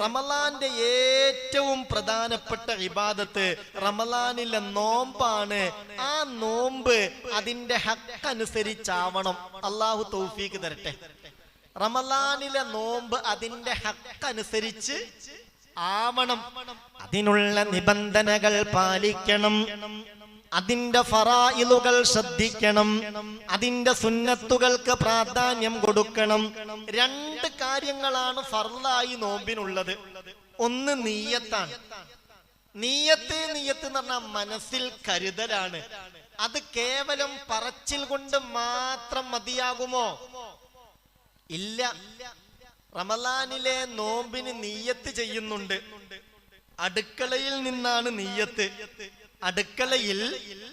റമലാന്റെ ഏറ്റവും പ്രധാനപ്പെട്ട ഇബാദത്ത് റമലാനിലെ നോമ്പാണ്. ആ നോമ്പ് അതിന്റെ ഹക്കനുസരിച്ചാവണം അള്ളാഹു തൗഫീക്ക് തരട്ടെ. റമലാനിലെ നോമ്പ് അതിന്റെ ഹക്കനുസരിച്ച് ആവണം. അതിനുള്ള നിബന്ധനകൾ പാലിക്കണം. അതിന്റെ ഫറായിലുകൾ ശ്രദ്ധിക്കണം. അതിന്റെ സുന്നത്തുകൾക്ക് പ്രാധാന്യം കൊടുക്കണം. രണ്ട് കാര്യങ്ങളാണ് ഫർലായി നോമ്പിനുള്ളത്. ഒന്ന് നീയത്താണ്. നീയത്ത് നീയത്ത് എന്ന് പറഞ്ഞാൽ മനസ്സിൽ കരുതലാണ്. അത് കേവലം പറച്ചിൽ കൊണ്ട് മാത്രം മതിയാകുമോ? ഇല്ല. റമലാനിലെ നോമ്പിന് നീയത്ത് ചെയ്യുന്നുണ്ട്. അടുക്കളയിൽ നിന്നാണ് നീയത്ത്. അടുക്കളയിൽ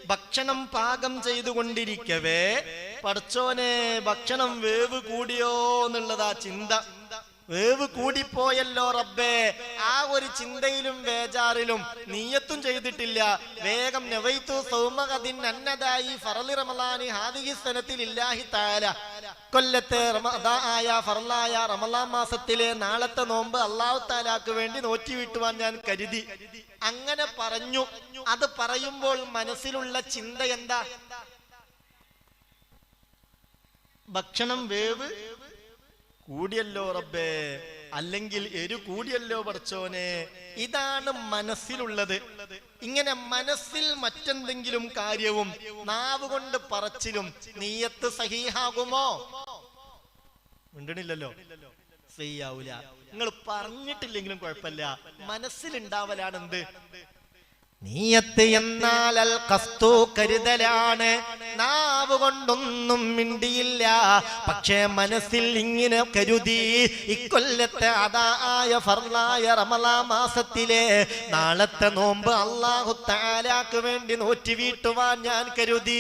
ഭക്ഷണം പാകം ചെയ്തുകൊണ്ടിരിക്കവേ പടച്ചോനെ ഭക്ഷണം വേവ് കൂടിയോ എന്നുള്ളതാ ചിന്ത. വേവ് കൂടിപ്പോയല്ലോ റബ്ബേ. ആ ഒരു ചിന്തയിലും വേജാറിലും നീയത്തും ചെയ്തിട്ടില്ല. വേഗം നവൈത്തു സൗമകതിൻ അന്നദായി ഫറലി റമലാനി ഹാദിഹി സനത്തിൽ ഇല്ലാഹി താല കൊല്ലത്തെ ആയ ഫറലായ റമലാൻ മാസത്തിലെ നാളത്തെ നോമ്പ് അള്ളാഹു താലാക്ക് വേണ്ടി നോറ്റി വീട്ടുവാൻ ഞാൻ കരുതി. അങ്ങനെ പറഞ്ഞു. അത് പറയുമ്പോൾ മനസ്സിലുള്ള ചിന്ത എന്താ? ഭക്ഷണം വേവ്? കൂടിയല്ലോ റബ്ബേ. അല്ലെങ്കിൽ എരു കൂടിയല്ലോ പടച്ചോനെ. ഇതാണ് മനസ്സിലുള്ളത്. ഇങ്ങനെ മനസ്സിൽ മറ്റെന്തെങ്കിലും കാര്യവും നാവ് കൊണ്ട് പറച്ചിലും നീയത്ത് സഹീഹാകുമോ? മിണ്ടണില്ലല്ലോ. സഹിയാവൂല. നിങ്ങൾ പറഞ്ഞിട്ടില്ലെങ്കിലും കുഴപ്പമില്ല. മനസ്സിലുണ്ടാവലാണ് എന്ത് നീയത്ത് എന്നാൽ അൽ കസ്തു കരുതലാണ്. നാവ് കൊണ്ടൊന്നും മിണ്ടിയില്ല. പക്ഷേ മനസ്സിൽ ഇങ്ങനെ കരുതി ഇക്കൊല്ലത്തെ അതായ ഫർലായ റമലാ മാസത്തിലെ നാളത്തെ നോമ്പ് അള്ളാഹു താലാക്ക് വേണ്ടി നോറ്റി വീട്ടുവാൻ ഞാൻ കരുതി.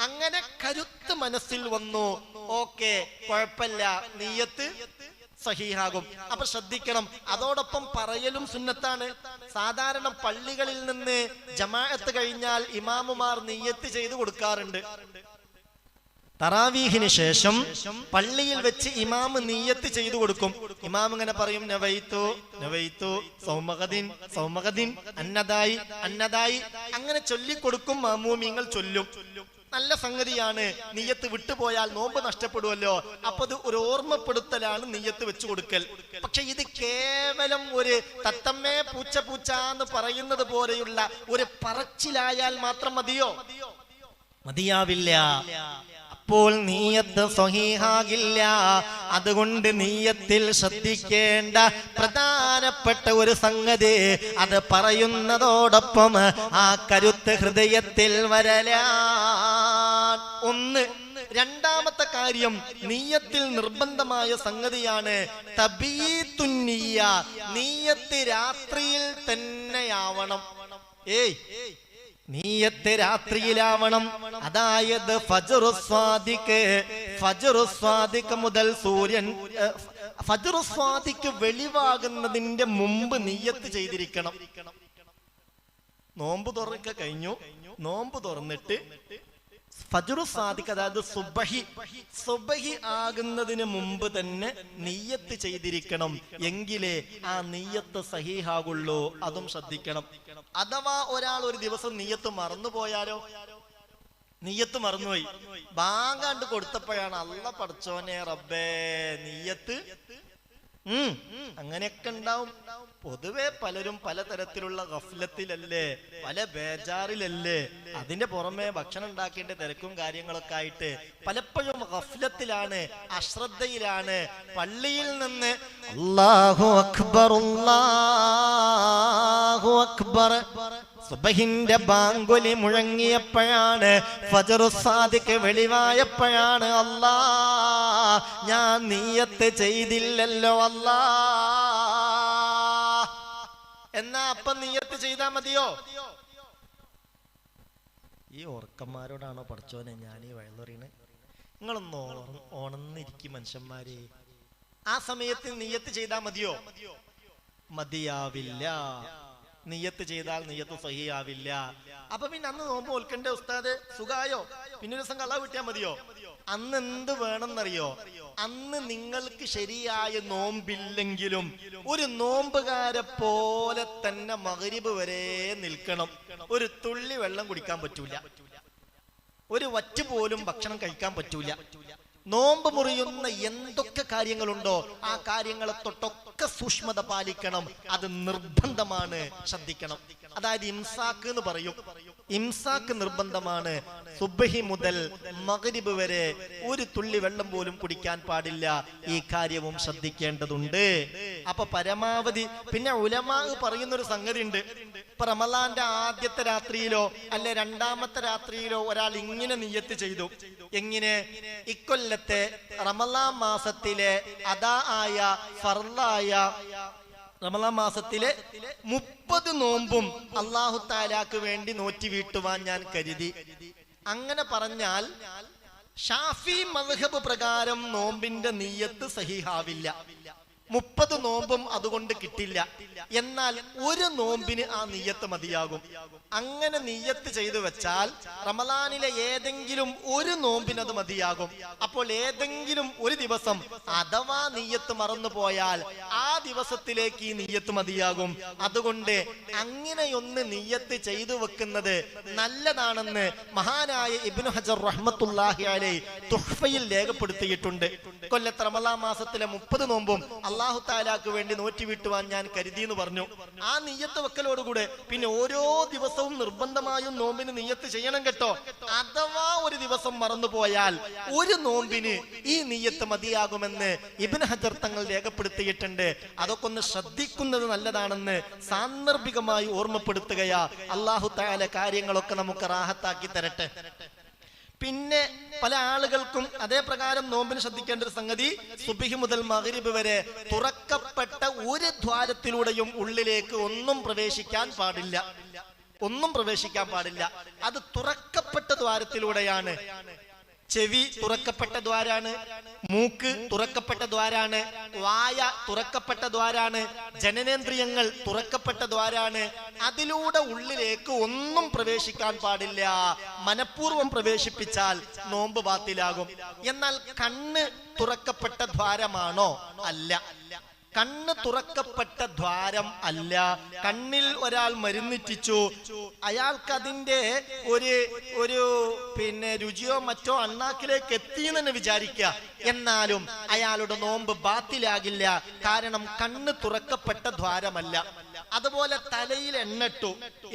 അങ്ങനെ കരുത്ത് മനസ്സിൽ വന്നു. ഓക്കെ കുഴപ്പമില്ല. നീയത്ത്? സഹീഹാകും. അപ്പൊ ശ്രദ്ധിക്കണം അതോടൊപ്പം പറയലും സുന്നത്താണ്. സാധാരണ പള്ളികളിൽ നിന്ന് ജമാഅത്ത് കഴിഞ്ഞാൽ ഇമാമുമാർ നെയ്യത്ത് ചെയ്തു കൊടുക്കാറുണ്ട്. തറാവീഹിന് ശേഷം പള്ളിയിൽ വെച്ച് ഇമാമ് നീയത്ത് ചെയ്തു കൊടുക്കും. ഇമാം ഇങ്ങനെ പറയും നവൈത്തു നവൈത്തു സൗമഹദിൻ സൗമഹദിൻ അന്നദായി അന്നദായി. അങ്ങനെ ചൊല്ലിക്കൊടുക്കും മാമൂമിങ്ങൾ ചൊല്ലും. നല്ല സംഗതിയാണ്. നീയത്ത് വിട്ടുപോയാൽ നോമ്പ് നഷ്ടപ്പെടുമല്ലോ അപ്പൊ അത് ഒരു ഓർമ്മപ്പെടുത്തലാണ് നീയത്ത് വെച്ചു കൊടുക്കൽ. പക്ഷെ ഇത് കേവലം ഒരു തത്തമ്മേ പൂച്ച പൂച്ച എന്ന് പറയുന്നത് പോലെയുള്ള ഒരു പറച്ചിലായാൽ മാത്രം മതിയോ? മതിയാവില്ല. അപ്പോൾ നീയത്ത് സ്വഹീഹാകില്ല. അതുകൊണ്ട് നീയത്തിൽ ശ്രദ്ധിക്കേണ്ട പ്രധാനപ്പെട്ട ഒരു സംഗതി അത് പറയുന്നതോടൊപ്പം ആ കരുത്ത് ഹൃദയത്തിൽ വരല ഒന്ന് രണ്ടാമത്തെ കാര്യം നീയത്തിൽ നിർബന്ധമായ സംഗതിയാണ് നീയത്ത് രാത്രിയിൽ തന്നെയാവണം. ഏയ് നീയത്ത് രാത്രിയിലാവണം. അതായത് ഫജറുസ്വാദിക്ക് ഫജറുസ്വാദിക്ക് മുതൽ സൂര്യൻ ഫജുറുസ്വാദിക്ക് വെളിവാകുന്നതിന്റെ മുമ്പ് നീയത്ത് ചെയ്തിരിക്കണം. നോമ്പ് തുറക്ക കഴിഞ്ഞു. നോമ്പ് തുറന്നിട്ട് ഫജറു സാദിഖ് അതായത് സുബഹി സുബഹി ആകുന്നതിന് മുമ്പ് തന്നെ നെയ്യത്ത് ചെയ്തിരിക്കണം. എങ്കിലേ ആ നെയ്യത്ത് സഹീഹാകുള്ളൂ. അതും ശ്രദ്ധിക്കണം. അഥവാ ഒരാൾ ഒരു ദിവസം നെയ്യത്ത് മറന്നുപോയാലോ നീയത്ത് മറന്നുപോയി. ബാങ്കാണ്ട് കൊടുത്തപ്പോഴാണ് അല്ല പഠിച്ചോനെ റബ്ബേ നീയത്ത് അങ്ങനെയൊക്കെ ഉണ്ടാവും. പൊതുവെ പലരും പലതരത്തിലുള്ള ഗഫ്ലത്തിലല്ലേ പല ബേജാറിലല്ലേ അതിന്റെ പുറമെ ഭക്ഷണം ഉണ്ടാക്കേണ്ട തിരക്കും കാര്യങ്ങളൊക്കെ ആയിട്ട് പലപ്പോഴും ഗഫ്ലത്തിലാണ് അശ്രദ്ധയിലാണ് പള്ളിയിൽ നിന്ന് അള്ളാഹു അക്ബർ അക്ബർ. സുബഹിന്റെ ബാങ്കുലി മുഴങ്ങിയപ്പോഴാണ് ഫജറു സാദിക്ക് വെളിവായപ്പോഴാണ് അല്ലാ ഞാൻ നീയത്ത് ചെയ്തില്ലല്ലോ അല്ലാ. എന്നാ അപ്പം നീയത്ത് ചെയ്താ മതിയോ? ഈ ഓർക്കന്മാരോടാണോ പഠിച്ചോനെ ഞാൻ ഈ വയലുറീണ് നിങ്ങളൊന്ന് ഓണ- ഓണന്നിരിക്കും മനുഷ്യന്മാരെ. ആ സമയത്ത് നീയത്ത് ചെയ്താ മതിയോ? മതിയാവില്ല. നിയ്യത്ത് ചെയ്താൽ നിയ്യത്ത് സഹിയാവില്ല. അപ്പൊ പിന്നെ അന്ന് നോമ്പ് ഓൽക്കണ്ടേ ഉസ്താദ്? സുഖായോ? പിന്നെ ദിവസം കള്ള വിട്ടിയാ മതിയോ? അന്ന് എന്ത് വേണമെന്നറിയോ? അന്ന് നിങ്ങൾക്ക് ശരിയായ നോമ്പില്ലെങ്കിലും ഒരു നോമ്പുകാരെ പോലെ തന്നെ മകരിബ് വരെ നിൽക്കണം. ഒരു തുള്ളി വെള്ളം കുടിക്കാൻ പറ്റൂല. ഒരു വറ്റ് പോലും ഭക്ഷണം കഴിക്കാൻ പറ്റൂല. നോമ്പ് മുറിയുന്ന എന്തൊക്കെ കാര്യങ്ങളുണ്ടോ ആ കാര്യങ്ങളെ തൊട്ടൊക്കെ സൂക്ഷ്മത പാലിക്കണം. അത് നിർബന്ധമാണ്. ശ്രദ്ധിക്കണം. അതായത് ഇംസാക്ക് എന്ന് പറയും. ഇംസാക്ക് നിർബന്ധമാണ്. സുബഹി മുതൽ മകരിബ് വരെ ഒരു തുള്ളി വെള്ളം പോലും കുടിക്കാൻ പാടില്ല. ഈ കാര്യവും ശ്രദ്ധിക്കേണ്ടതുണ്ട്. അപ്പൊ പരമാവധി പിന്നെ ഉലമാ പറയുന്ന ഒരു സംഗതി ഉണ്ട് ഇപ്പൊ റമലാന്റെ ആദ്യത്തെ രാത്രിയിലോ അല്ലെ രണ്ടാമത്തെ രാത്രിയിലോ ഒരാൾ ഇങ്ങനെ നിയ്യത്ത് ചെയ്തു. എങ്ങനെ? ഇക്കൊല്ലത്തെ റമലാ മാസത്തിലെ അതാ ആയ ഫർലായ റമലാൻ മാസത്തിലെ മുപ്പത് നോമ്പും അള്ളാഹു താലാക്ക് വേണ്ടി നോറ്റി വീട്ടുവാൻ ഞാൻ കരുതി. അങ്ങനെ പറഞ്ഞാൽ ഷാഫി മദ്ഹബ് പ്രകാരം നോമ്പിന്റെ നീയത്ത് സഹിഹാവില്ല. മുപ്പത് നോമ്പും അതുകൊണ്ട് കിട്ടില്ല. എന്നാൽ ഒരു നോമ്പിന് ആ നീയത്ത് മതിയാകും. അങ്ങനെ നീയത്ത് ചെയ്തു വെച്ചാൽ റമലാനിലെ ഏതെങ്കിലും ഒരു നോമ്പിന് അത് മതിയാകും. അപ്പോൾ ഏതെങ്കിലും ഒരു ദിവസം അഥവാ നീയത്ത് മറന്നു പോയാൽ ആ ദിവസത്തിലേക്ക് ഈ നീയത്ത് മതിയാകും. അതുകൊണ്ട് അങ്ങനെയൊന്ന് നീയത്ത് ചെയ്തു വെക്കുന്നത് നല്ലതാണെന്ന് മഹാനായ ഇബ്നു ഹജർ റഹ്മത്തുല്ലാഹി അലൈ തുഹ്ഫയിൽ രേഖപ്പെടുത്തിയിട്ടുണ്ട്. കൊല്ലത്ത് റമലാ മാസത്തിലെ മുപ്പത് നോമ്പും താലാക്ക് വേണ്ടി നോറ്റി വീട്ടുവാൻ ഞാൻ കരുതി എന്ന് പറഞ്ഞു. ആ നീയത്ത് വെക്കലോടുകൂടെ പിന്നെ ഓരോ ദിവസവും നിർബന്ധമായും നോമ്പിന് നീയത്ത് ചെയ്യണം കേട്ടോ. അഥവാ ഒരു ദിവസം മറന്നുപോയാൽ ഒരു നോമ്പിന് ഈ നീയത്ത് മതിയാകുമെന്ന് ഇബിൻ ഹജർ തങ്ങൾ രേഖപ്പെടുത്തിയിട്ടുണ്ട്. അതൊക്കെ ഒന്ന് ശ്രദ്ധിക്കുന്നത് നല്ലതാണെന്ന് സാന്ദർഭികമായി ഓർമ്മപ്പെടുത്തുകയാ. അള്ളാഹു താല കാര്യങ്ങളൊക്കെ നമുക്ക് റാഹത്താക്കി തരട്ടെ. പിന്നെ പല ആളുകൾക്കും അതേ പ്രകാരം നോമ്പിന് ശ്രദ്ധിക്കേണ്ട ഒരു സംഗതി സുബിഹി മുതൽ മകരിബ് വരെ തുറക്കപ്പെട്ട ഒരു ദ്വാരത്തിലൂടെയും ഉള്ളിലേക്ക് ഒന്നും പ്രവേശിക്കാൻ പാടില്ല. ഒന്നും പ്രവേശിക്കാൻ പാടില്ല. അത് തുറക്കപ്പെട്ട ദ്വാരത്തിലൂടെയാണ്. ചെവി തുറക്കപ്പെട്ട ദ്വാരാണ് മൂക്ക് തുറക്കപ്പെട്ട ദ്വാരാണ് വായ തുറക്കപ്പെട്ട ദ്വാരാണ് ജനനേന്ദ്രിയങ്ങൾ തുറക്കപ്പെട്ട ദ്വാരാണ്. അതിലൂടെ ഉള്ളിലേക്ക് ഒന്നും പ്രവേശിക്കാൻ പാടില്ല. മനഃപൂർവം പ്രവേശിപ്പിച്ചാൽ നോമ്പ് ബാത്തിലാകും. എന്നാൽ കണ്ണ് തുറക്കപ്പെട്ട ദ്വാരമാണോ? അല്ല. കണ്ണ് തുറക്കപ്പെട്ട ദ്വാരം അല്ല. കണ്ണിൽ ഒരാൾ മരുന്നിറ്റിച്ചു അയാൾക്ക് അതിന്റെ ഒരു ഒരു പിന്നെ രുചിയോ മറ്റോ അണ്ണാക്കിലേക്ക് എത്തി എന്ന് തന്നെ വിചാരിക്കുക. എന്നാലും അയാളുടെ നോമ്പ് ബാത്തിലാകില്ല. കാരണം കണ്ണ് തുറക്കപ്പെട്ട ദ്വാരമല്ല. അതുപോലെ തലയിൽ എണ്ണട്ടു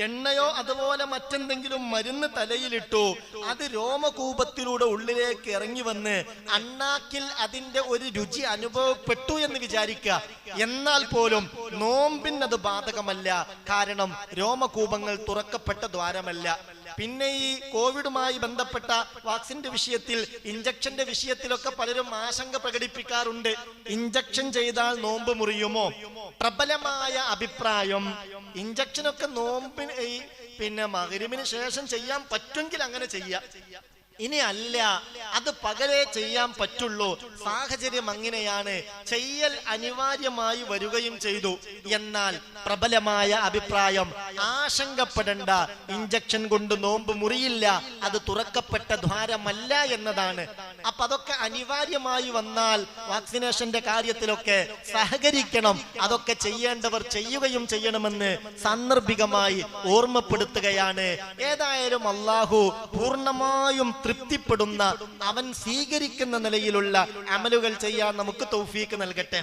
എണ്ണയോ അതുപോലെ മറ്റെന്തെങ്കിലും മരുന്ന് തലയിലിട്ടു. അത് രോമകൂപത്തിലൂടെ ഉള്ളിലേക്ക് ഇറങ്ങി വന്ന് അണ്ണാക്കിൽ അതിന്റെ ഒരു രുചി അനുഭവപ്പെട്ടു എന്ന് വിചാരിക്കുക എന്നാൽ പോലും നോമ്പിന് അത് ബാധകമല്ല. കാരണം രോമകൂപങ്ങൾ തുറക്കപ്പെട്ട ദ്വാരമല്ല. പിന്നെ ഈ കോവിഡുമായി ബന്ധപ്പെട്ട വാക്സിന്റെ വിഷയത്തിൽ ഇഞ്ചക്ഷന്റെ വിഷയത്തിലൊക്കെ പലരും ആശങ്ക പ്രകടിപ്പിക്കാറുണ്ട്. ഇഞ്ചക്ഷൻ ചെയ്താൽ നോമ്പ് മുറിയുമോ? പ്രബലമായ അഭിപ്രായം. ഇഞ്ചക്ഷനൊക്കെ നോമ്പിന് പിന്നെ മകരിമിന് ശേഷം ചെയ്യാൻ പറ്റുമെങ്കിൽ അങ്ങനെ ചെയ്യാം. ഇനി അല്ല അത് പകലേ ചെയ്യാൻ പറ്റുള്ളൂ. സാഹചര്യം അങ്ങനെയാണ്. ചെയ്യൽ അനിവാര്യമായി വരികയും ചെയ്തു. എന്നാൽ പ്രബലമായ അഭിപ്രായം ആശങ്കപ്പെടേണ്ട. ഇഞ്ചക്ഷൻ കൊണ്ട് നോമ്പ് മുറിയില്ല. അത് തുറക്കപ്പെട്ട ദ്വാരമല്ല എന്നതാണ്. അപ്പൊ അതൊക്കെ അനിവാര്യമായി വന്നാൽ വാക്സിനേഷന്റെ കാര്യത്തിലൊക്കെ സഹകരിക്കണം. അതൊക്കെ ചെയ്യേണ്ടവർ ചെയ്യുകയും ചെയ്യണമെന്ന് സാന്ദർഭികമായി ഓർമ്മപ്പെടുത്തുകയാണ്. ഏതായാലും അള്ളാഹു പൂർണമായും തൃപ്തിപ്പെടുന്ന അവൻ സ്വീകരിക്കുന്ന നിലയിലുള്ള അമലുകൾ ചെയ്യാൻ നമുക്ക് തൗഫീക്ക് നൽകട്ടെ.